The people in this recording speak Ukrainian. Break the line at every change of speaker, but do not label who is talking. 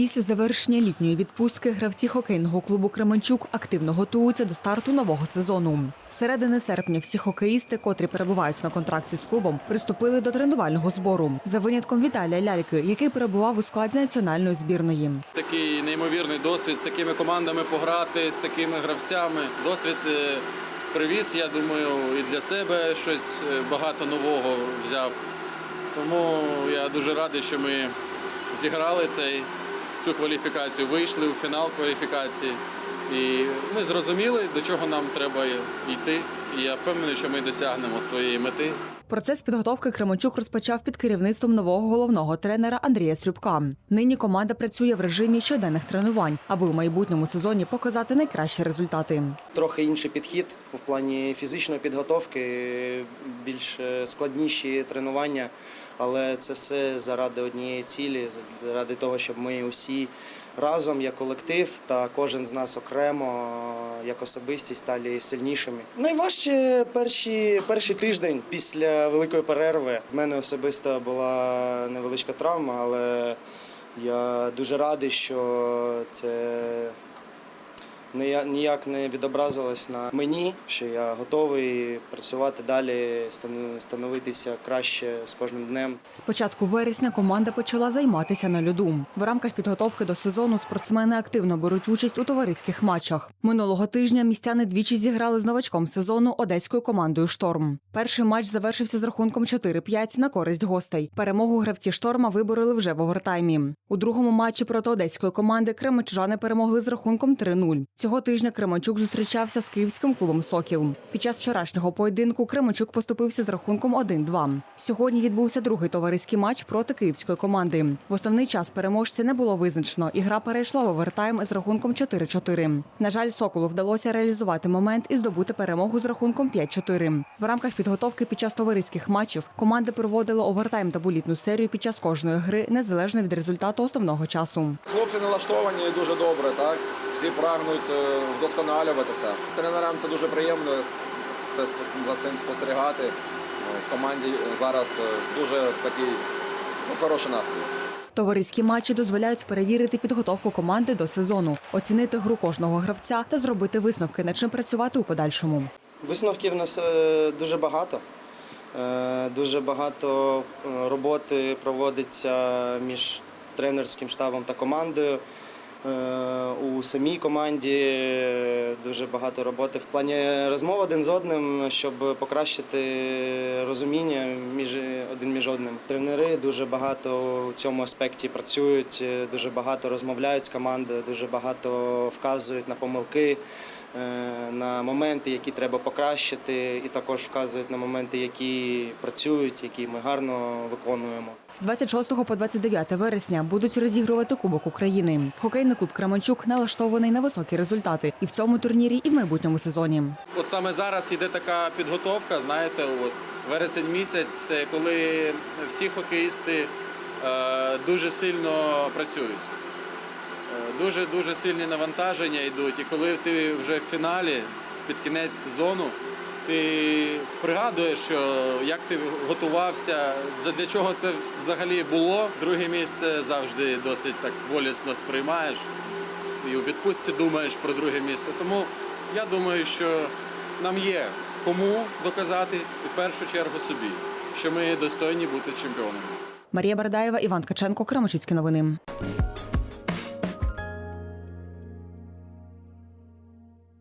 Після завершення літньої відпустки гравці хокейного клубу Кременчук активно готуються до старту нового сезону. Середини серпня всі хокеїсти, котрі перебувають на контракті з клубом, приступили до тренувального збору за винятком Віталія Ляльки, який перебував у складі національної збірної.
Такий неймовірний досвід з такими командами пограти, з такими гравцями. Досвід е, привіз, я думаю, і для себе щось е, багато нового взяв. Тому я дуже радий, що ми зіграли цей, цю кваліфікацію, вийшли у фінал кваліфікації. І ми зрозуміли, до чого нам треба йти. І я впевнений, що ми досягнемо своєї мети.
Процес підготовки Кременчук розпочав під керівництвом нового головного тренера Андрія Срюбка. Нині команда працює в режимі щоденних тренувань, аби в майбутньому сезоні показати найкращі результати.
Трохи інший підхід в плані фізичної підготовки, більш е, складніші тренування, але це все заради однієї цілі, заради того, щоб ми усі разом, як колектив, та кожен з нас окремо, як особистість, стали сильнішими. Найважче перші, перший тиждень після великої перерви. В мене особисто була невеличка травма, але я дуже радий, що це ніяк- не відобразилось на мені, що я готовий працювати далі, становитися краще з кожним днем.
З початку вересня команда почала займатися на льоду. В рамках підготовки до сезону спортсмени активно беруть участь у товариських матчах. Минулого тижня містяни двічі зіграли з новачком сезону одеською командою Шторм. Перший матч завершився з рахунком 4-5 на користь гостей. Перемогу гравці шторма вибороли вже в овертаймі. У другому матчі проти одеської команди кременчужани перемогли з рахунком 3-0. Цього тижня Кременчук зустрічався з київським клубом Сокіл. Під час вчорашнього поєдинку Кременчук поступився з рахунком 1-2. Сьогодні відбувся другий товариський матч проти київської команди. В основний час переможця не було визначено, і гра перейшла в овертайм з рахунком 4-4. На жаль, Соколу вдалося реалізувати момент і здобути перемогу з рахунком 5-4. В рамках підготовки під час товариських матчів команди проводили овертайм та булітну серію під час кожної гри, незалежно від результату основного часу.
Хлопці налаштовані дуже добре, так? Всі прагнуть вдосконалюватися. Тренерам це дуже приємно це, за цим спостерігати. Е, В команді зараз е, дуже такий ну, хороший настрій.
Товариські матчі дозволяють перевірити підготовку команди до сезону, оцінити гру кожного гравця та зробити висновки, над чим працювати у подальшому.
Висновків в нас е, дуже багато. Е, Дуже багато е, роботи проводиться між тренерським штабом та командою. Е, У самій команді е, дуже багато роботи в плані розмов один з одним, щоб покращити розуміння між один між одним. Тренери дуже багато у цьому аспекті працюють, е, дуже багато розмовляють з командою, дуже багато вказують на помилки на моменти, які треба покращити, і також вказують на моменти, які працюють, які ми гарно виконуємо.
З 26 по 29 вересня будуть розігрувати Кубок України. Хокейний клуб Кременчук налаштований на високі результати і в цьому турнірі, і в майбутньому сезоні.
От саме зараз йде така підготовка, знаєте, от вересень місяць, коли всі хокеїсти е, дуже сильно працюють. Е, Дуже дуже сильні навантаження йдуть. І коли ти вже в фіналі, під кінець сезону, ти пригадуєш, що як ти готувався, для чого це взагалі було. Друге місце завжди досить так болісно сприймаєш і у відпустці думаєш про друге місце. Тому я думаю, що нам є кому доказати і в першу чергу собі, що ми достойні бути чемпіонами.
Марія Бардаєва, Іван Ткаченко, Кременчуцькі новини.